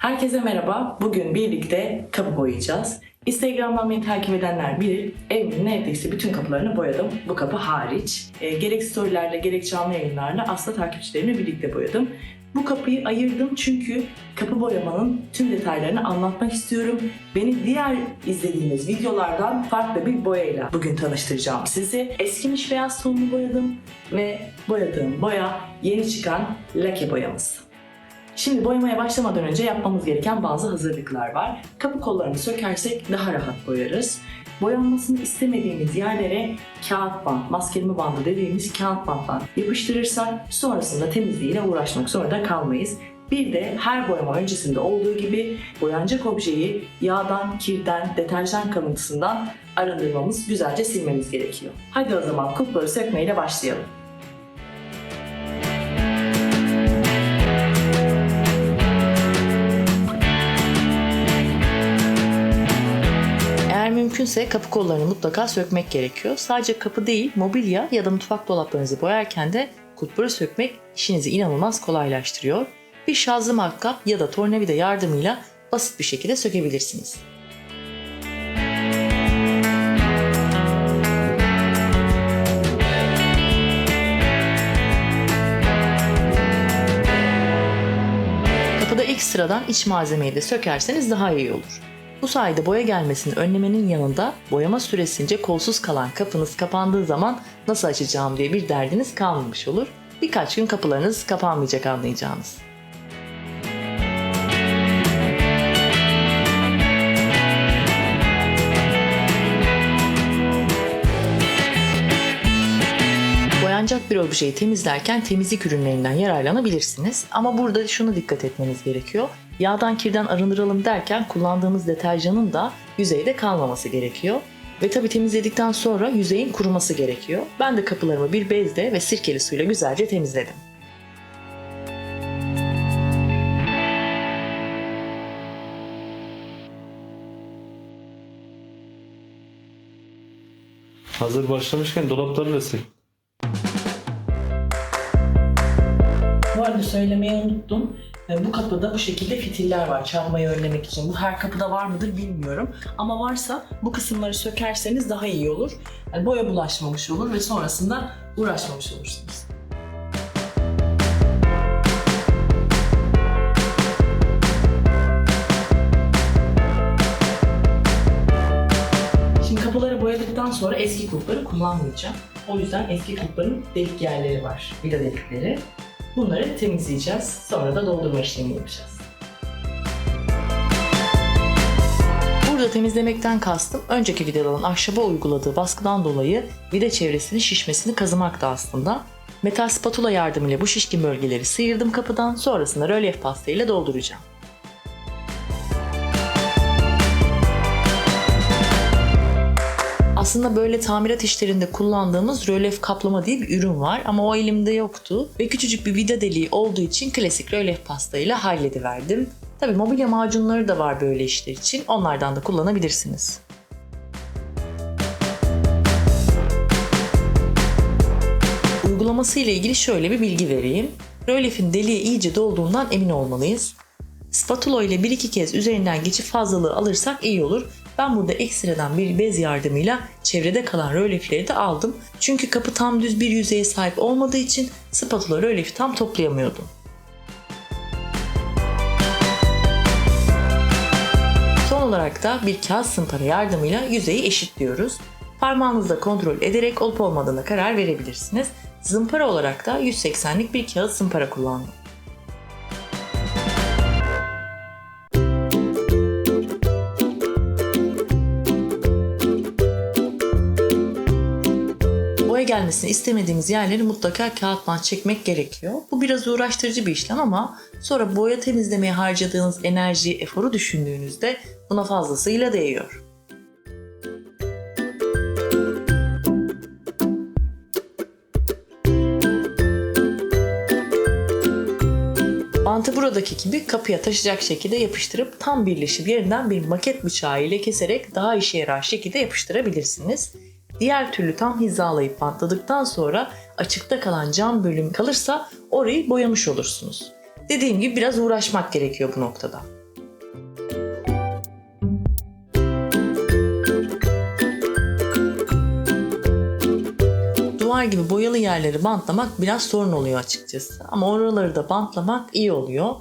Herkese merhaba. Bugün birlikte kapı boyayacağız. Instagram'dan beni takip edenler bilir. Evimin neredeyse bütün kapılarını boyadım. Bu kapı hariç. E, gerek storylerle gerek canlı yayınlarla aslında takipçilerimle birlikte boyadım. Bu kapıyı ayırdım çünkü kapı boyamanın tüm detaylarını anlatmak istiyorum. Beni diğer izlediğiniz videolardan farklı bir boyayla bugün tanıştıracağım sizi. Eskimiş beyaz tonunu boyadım ve boyadığım boya yeni çıkan lake boyamız. Şimdi boyamaya başlamadan önce yapmamız gereken bazı hazırlıklar var. Kapı kollarını sökersek daha rahat boyarız. Boyanmasını istemediğimiz yerlere kağıt bant, maskeleme bandı dediğimiz kağıt banttan yapıştırırsak sonrasında temizliğiyle uğraşmak zorunda kalmayız. Bir de her boyama öncesinde olduğu gibi boyanacak objeyi yağdan, kirden, deterjan kalıntısından arındırmamız, güzelce silmemiz gerekiyor. Hadi o zaman kulpları sökmeyle başlayalım. Mümkünse kapı kollarını mutlaka sökmek gerekiyor. Sadece kapı değil, mobilya ya da mutfak dolaplarınızı boyarken de kulpları sökmek işinizi inanılmaz kolaylaştırıyor. Bir şazlı matkap ya da tornavida yardımıyla basit bir şekilde sökebilirsiniz. Kapıda ilk sıradan iç malzemeyi de sökerseniz daha iyi olur. Bu sayede boya gelmesini önlemenin yanında boyama süresince kolsuz kalan kapınız kapandığı zaman nasıl açacağım diye bir derdiniz kalmamış olur. Birkaç gün kapılarınız kapanmayacak anlayacağınız. Boyanacak bir objeyi temizlerken temizlik ürünlerinden yararlanabilirsiniz. Ama burada şunu dikkat etmeniz gerekiyor. Yağdan kirden arındıralım derken kullandığımız deterjanın da yüzeyde kalmaması gerekiyor. Ve tabi temizledikten sonra yüzeyin kuruması gerekiyor. Ben de kapılarımı bir bezle ve sirkeli suyla güzelce temizledim. Hazır başlamışken dolapları da sil. Bu arada söylemeyi unuttum. E, Bu kapıda bu şekilde fitiller var çalmayı önlemek için. Bu her kapıda var mıdır bilmiyorum. Ama varsa bu kısımları sökerseniz daha iyi olur. Yani boya bulaşmamış olur ve sonrasında uğraşmamış olursunuz. Şimdi kapıları boyadıktan sonra eski kulpları kullanmayacağım. O yüzden eski kulpların delik yerleri var. Vida delikleri. Bunları temizleyeceğiz. Sonra da doldurma işlemi yapacağız. Burada temizlemekten kastım önceki vidaların ahşaba uyguladığı baskıdan dolayı vida çevresinin şişmesini kazımaktı aslında. Metal spatula yardımıyla bu şişkin bölgeleri sıyırdım kapıdan sonrasında rölyef pasta ile dolduracağım. Aslında böyle tamirat işlerinde kullandığımız rölyef kaplama diye bir ürün var ama o elimde yoktu ve küçücük bir vida deliği olduğu için klasik rölyef pastayla hallediverdim. Tabi mobilya macunları da var böyle işler için onlardan da kullanabilirsiniz. Uygulaması ile ilgili şöyle bir bilgi vereyim. Rölyefin deliği iyice dolduğundan emin olmalıyız. Spatula ile bir iki kez üzerinden geçip fazlalığı alırsak iyi olur. Ben burada ekstradan bir bez yardımıyla çevrede kalan rölyefleri de aldım. Çünkü kapı tam düz bir yüzeye sahip olmadığı için spatula rölyefi tam toplayamıyordum. Son olarak da bir kağıt sımpara yardımıyla yüzeyi eşitliyoruz. Parmağınızla kontrol ederek olup olmadığına karar verebilirsiniz. Zımpara olarak da 180'lik bir kağıt zımpara kullandım. Gelmesini istemediğimiz yerleri mutlaka kağıt bant çekmek gerekiyor. Bu biraz uğraştırıcı bir işlem ama sonra boya temizlemeye harcadığınız enerji, eforu düşündüğünüzde buna fazlasıyla değiyor. Bantı buradaki gibi kapıya taşıyacak şekilde yapıştırıp tam birleşip yerinden bir maket bıçağı ile keserek daha işe yarar şekilde yapıştırabilirsiniz. Diğer türlü tam hizalayıp bantladıktan sonra açıkta kalan cam bölüm kalırsa orayı boyamış olursunuz. Dediğim gibi biraz uğraşmak gerekiyor bu noktada. duvar gibi boyalı yerleri bantlamak biraz sorun oluyor açıkçası. Ama oraları da bantlamak iyi oluyor.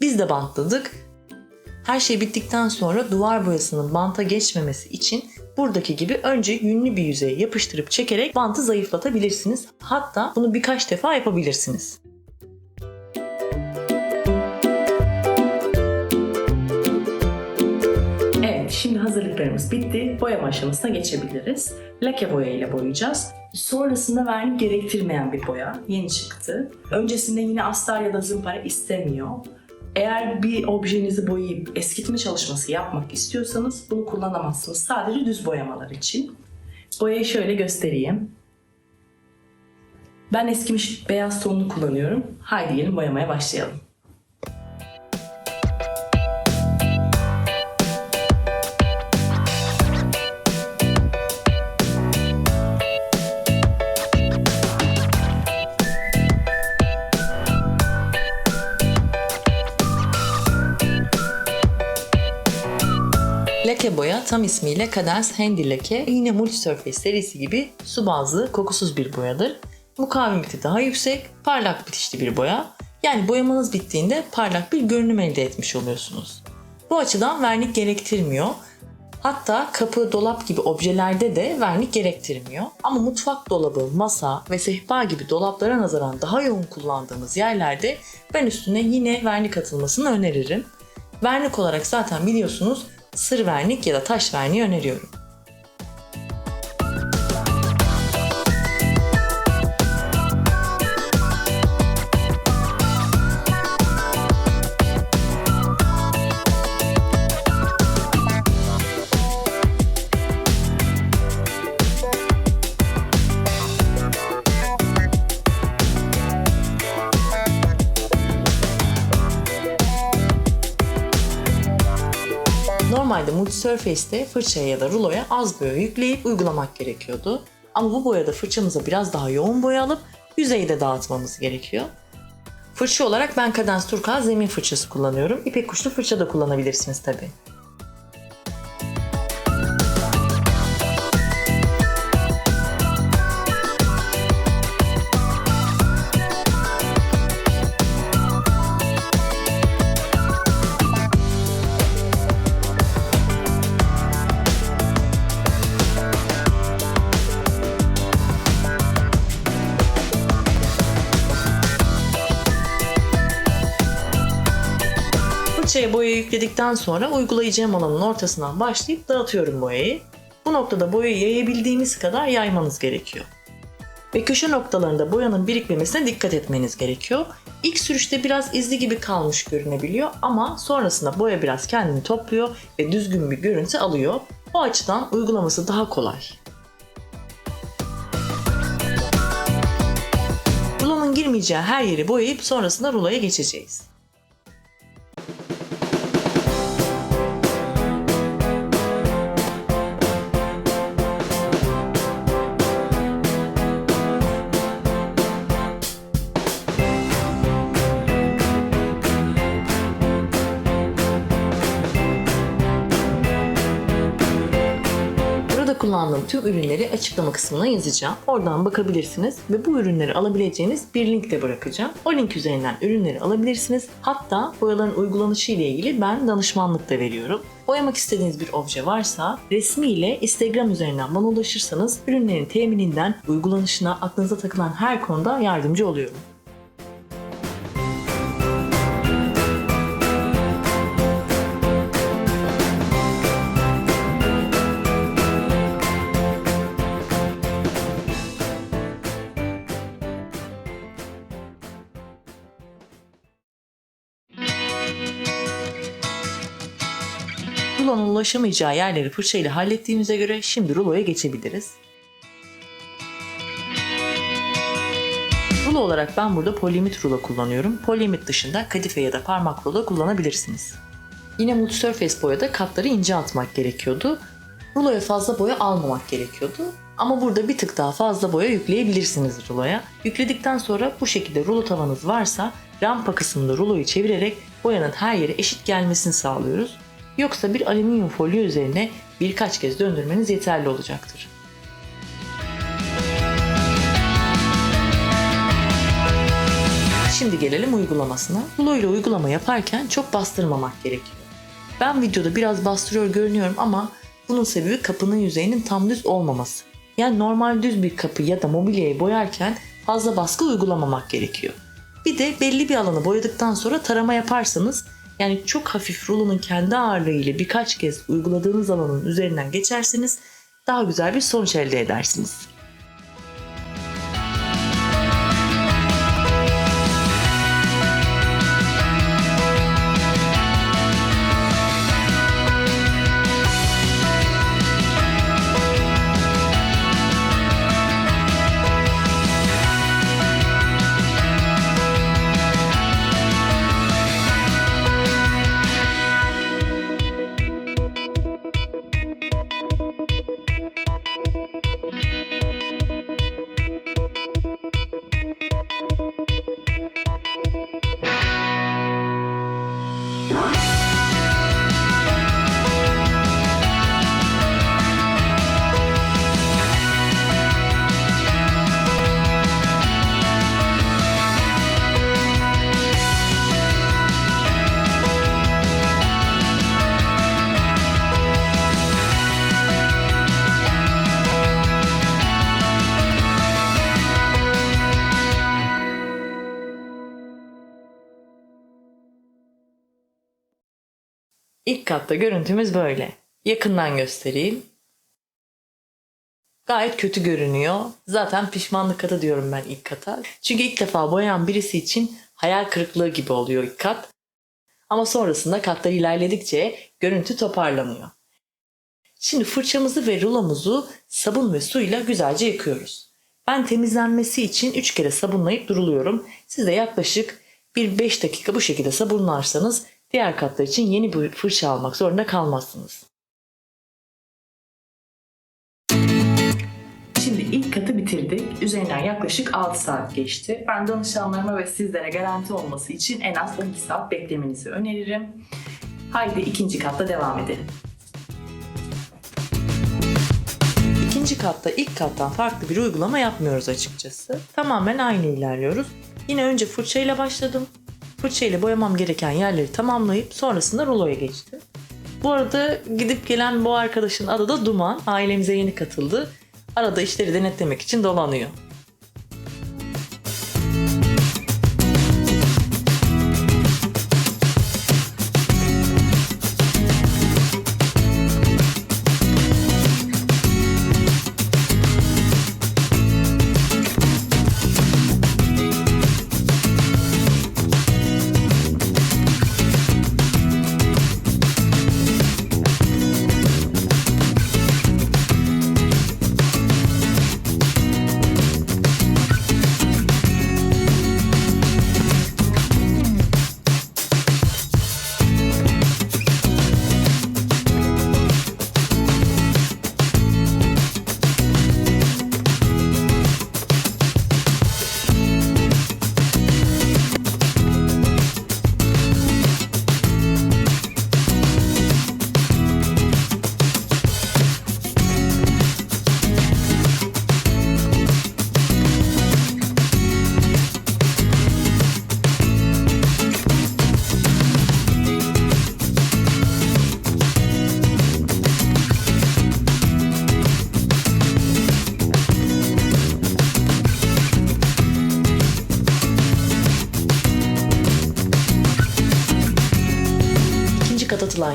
Biz de bantladık. Her şey bittikten sonra duvar boyasının banta geçmemesi için buradaki gibi önce yünlü bir yüzeye yapıştırıp çekerek bantı zayıflatabilirsiniz. Hatta bunu birkaç defa yapabilirsiniz. Evet, şimdi hazırlıklarımız bitti. Boyama aşamasına geçebiliriz. Lake boya ile boyayacağız. Sonrasında vernik gerektirmeyen bir boya. Yeni çıktı. Öncesinde yine astar ya da zımpara istemiyor. Eğer bir objenizi boyayıp eskitme çalışması yapmak istiyorsanız bunu kullanamazsınız. Sadece düz boyamalar için. Boyayı şöyle göstereyim. Ben eskimiş beyaz tonunu kullanıyorum. Haydi gelin boyamaya başlayalım. Leke boya tam ismiyle Cadence Handy Leke yine Multisurface serisi gibi su bazlı kokusuz bir boyadır. Mukavemeti daha yüksek, parlak bitişli bir boya. Yani boyamanız bittiğinde parlak bir görünüm elde etmiş oluyorsunuz. Bu açıdan vernik gerektirmiyor. Hatta kapı, dolap gibi objelerde de vernik gerektirmiyor. Ama mutfak dolabı, masa ve sehpa gibi dolaplara nazaran daha yoğun kullandığımız yerlerde ben üstüne yine vernik atılmasını öneririm. Vernik olarak zaten biliyorsunuz sır vernik ya da taş verniği öneriyorum. Normalde Multisurface'te fırçaya ya da ruloya az boya yükleyip uygulamak gerekiyordu. Ama bu boyada fırçamıza biraz daha yoğun boya alıp yüzeyde dağıtmamız gerekiyor. Fırça olarak ben Cadence Turquoise zemin fırçası kullanıyorum. İpek kuşlu fırça da kullanabilirsiniz tabi. Yükledikten sonra uygulayacağım alanın ortasından başlayıp dağıtıyorum boyayı. Bu noktada boyayı yayabildiğimiz kadar yaymanız gerekiyor. Ve köşe noktalarında boyanın birikmemesine dikkat etmeniz gerekiyor. İlk sürüşte biraz izli gibi kalmış görünebiliyor ama sonrasında boya biraz kendini topluyor ve düzgün bir görüntü alıyor. O açıdan uygulaması daha kolay. Rulonun girmeyeceği her yeri boyayıp sonrasında ruloya geçeceğiz. Kullandığım tüm ürünleri açıklama kısmına yazacağım. Oradan bakabilirsiniz ve bu ürünleri alabileceğiniz bir link de bırakacağım. O link üzerinden ürünleri alabilirsiniz. Hatta boyaların uygulanışı ile ilgili ben danışmanlık da veriyorum. Boyamak istediğiniz bir obje varsa resmiyle Instagram üzerinden bana ulaşırsanız ürünlerin temininden uygulanışına aklınıza takılan her konuda yardımcı oluyorum. Ulaşamayacağı yerleri fırçayla hallettiğimize göre şimdi ruloya geçebiliriz. Rulo olarak ben burada polyimit rulo kullanıyorum. Polyimit dışında kadife ya da parmak rulo kullanabilirsiniz. Yine Multisurface boyada katları ince atmak gerekiyordu. Ruloya fazla boya almamak gerekiyordu. Ama burada bir tık daha fazla boya yükleyebilirsiniz ruloya. Yükledikten sonra bu şekilde rulo tavanız varsa rampa kısmında ruloyu çevirerek boyanın her yere eşit gelmesini sağlıyoruz. Yoksa bir alüminyum folyo üzerine birkaç kez döndürmeniz yeterli olacaktır. Şimdi gelelim uygulamasına. Rulo ile uygulama yaparken çok bastırmamak gerekiyor. Ben videoda biraz bastırıyor görünüyorum ama bunun sebebi kapının yüzeyinin tam düz olmaması. Yani normal düz bir kapı ya da mobilyayı boyarken fazla baskı uygulamamak gerekiyor. Bir de belli bir alanı boyadıktan sonra tarama yaparsanız yani çok hafif rulonun kendi ağırlığı ile birkaç kez uyguladığınız alanın üzerinden geçerseniz daha güzel bir sonuç elde edersiniz. İlk katta görüntümüz böyle. Yakından göstereyim. Gayet kötü görünüyor. Zaten pişmanlık katı diyorum ben ilk kata. Çünkü ilk defa boyayan birisi için hayal kırıklığı gibi oluyor ilk kat. Ama sonrasında katlar ilerledikçe görüntü toparlanıyor. Şimdi fırçamızı ve rulomuzu sabun ve suyla güzelce yıkıyoruz. Ben temizlenmesi için 3 kere sabunlayıp duruluyorum. Siz de yaklaşık bir 5 dakika bu şekilde sabunlarsanız diğer katlar için yeni bir fırça almak zorunda kalmazsınız. Şimdi ilk katı bitirdik. Üzerinden yaklaşık 6 saat geçti. Ben danışanlarıma ve sizlere garanti olması için en az 12 saat beklemenizi öneririm. Haydi ikinci katta devam edelim. İkinci katta ilk kattan farklı bir uygulama yapmıyoruz açıkçası. Tamamen aynı ilerliyoruz. Yine önce fırçayla başladım. Fırçayla boyamam gereken yerleri tamamlayıp sonrasında ruloya geçtim. Bu arada gidip gelen bu arkadaşın adı da Duman. Ailemize yeni katıldı. Arada işleri denetlemek için dolanıyor.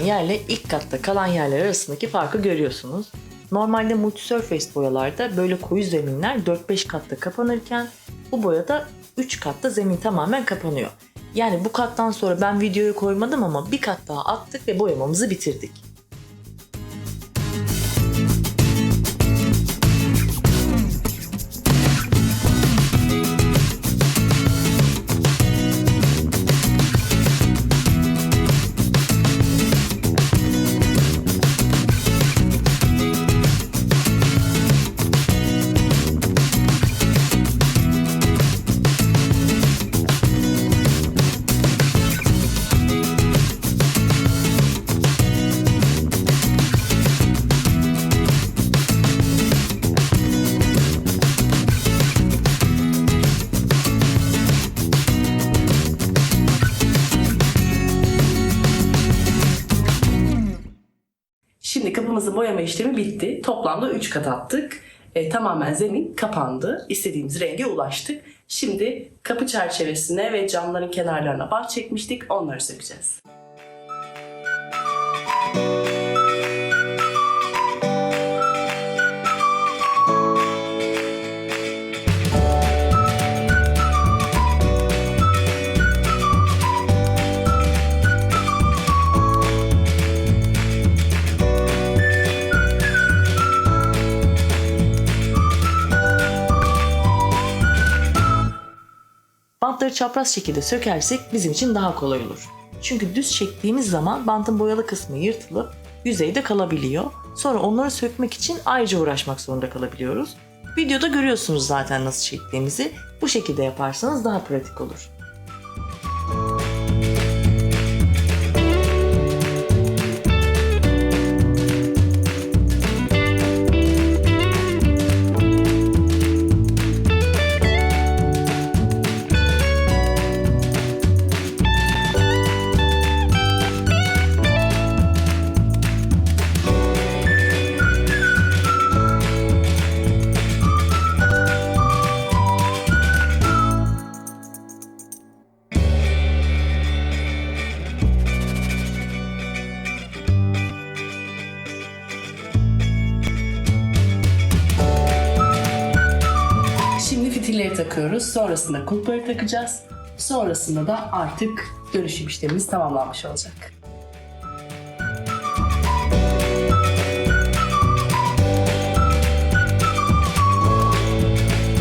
Yerle ilk katta kalan yerler arasındaki farkı görüyorsunuz. Normalde multi-surface boyalarda böyle koyu zeminler 4-5 katta kapanırken bu boyada 3 katta zemin tamamen kapanıyor. Yani bu kattan sonra ben videoyu koymadım ama bir kat daha attık ve boyamamızı bitirdik. İşlemi bitti. Toplamda 3 kat attık. E, tamamen zemin kapandı. İstediğimiz renge ulaştık. Şimdi kapı çerçevesine ve camların kenarlarına bant çekmiştik. Onları sökeceğiz. Bantları çapraz şekilde sökersek bizim için daha kolay olur. Çünkü düz çektiğimiz zaman bantın boyalı kısmı yırtılıp yüzeyde kalabiliyor. Sonra onları sökmek için ayrıca uğraşmak zorunda kalabiliyoruz. Videoda görüyorsunuz zaten nasıl çektiğimizi. Bu şekilde yaparsanız daha pratik olur. Fitilleri takıyoruz. Sonrasında kulpları takacağız. Sonrasında da artık dönüşüm işlemimiz tamamlanmış olacak.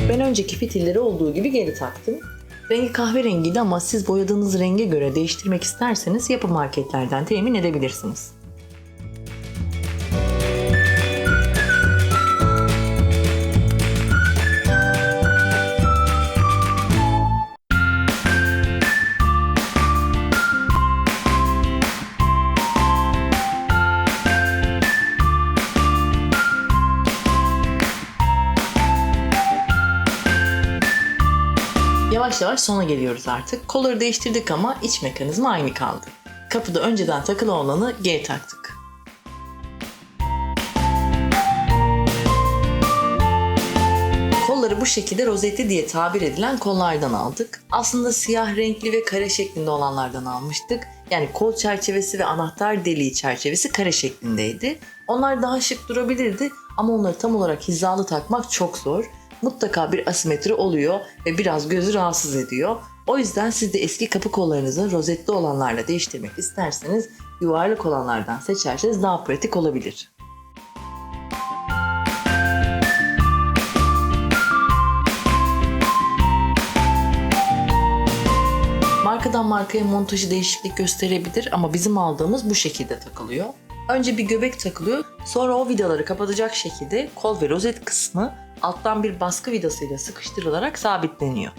Ben önceki fitilleri olduğu gibi geri taktım. Rengi kahverengiydi ama siz boyadığınız renge göre değiştirmek isterseniz yapı marketlerden temin edebilirsiniz. Yavaş yavaş sona geliyoruz artık. Kolları değiştirdik ama iç mekanizma aynı kaldı. Kapıda önceden takılı olanı G taktık. Kolları bu şekilde rozetli diye tabir edilen kollardan aldık. Aslında siyah renkli ve kare şeklinde olanlardan almıştık. Yani kol çerçevesi ve anahtar deliği çerçevesi kare şeklindeydi. Onlar daha şık durabilirdi ama onları tam olarak hizalı takmak çok zor. Mutlaka bir asimetri oluyor ve biraz gözü rahatsız ediyor. O yüzden siz de eski kapı kollarınızı rozetli olanlarla değiştirmek isterseniz yuvarlak olanlardan seçerseniz daha pratik olabilir. Markadan markaya montajı değişiklik gösterebilir ama bizim aldığımız bu şekilde takılıyor. Önce bir göbek takılıyor, sonra o vidaları kapatacak şekilde kol ve rozet kısmı alttan bir baskı vidasıyla sıkıştırılarak sabitleniyor.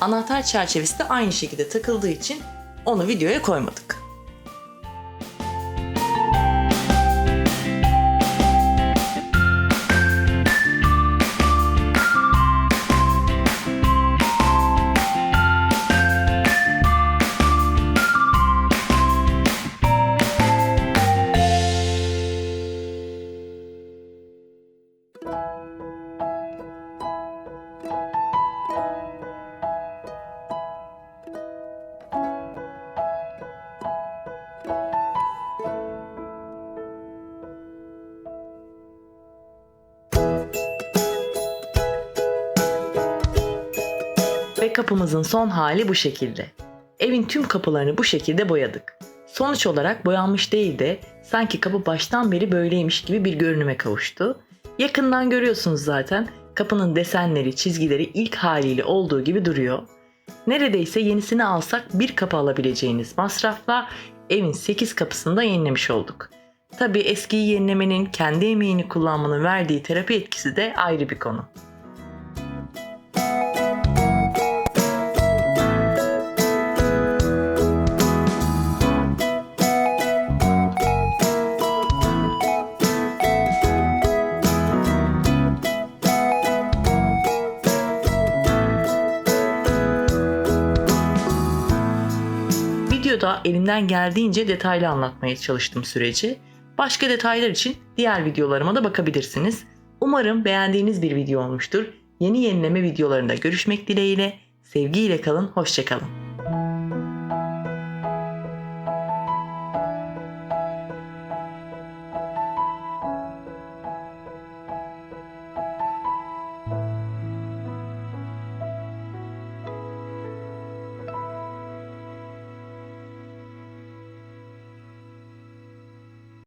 Anahtar çerçevesi de aynı şekilde takıldığı için onu videoya koymadık. Kapımızın son hali bu şekilde. Evin tüm kapılarını bu şekilde boyadık. Sonuç olarak boyanmış değil de sanki kapı baştan beri böyleymiş gibi bir görünüme kavuştu. Yakından görüyorsunuz zaten kapının desenleri, çizgileri ilk haliyle olduğu gibi duruyor. Neredeyse yenisini alsak bir kapı alabileceğiniz masrafla evin 8 kapısını da yenilemiş olduk. Tabii eskiyi yenilemenin kendi emeğini kullanmanın verdiği terapi etkisi de ayrı bir konu. Videoda elimden geldiğince detaylı anlatmaya çalıştım süreci. Başka detaylar için diğer videolarıma da bakabilirsiniz. Umarım beğendiğiniz bir video olmuştur. Yeni yenileme videolarında görüşmek dileğiyle. Sevgiyle kalın, hoşçakalın.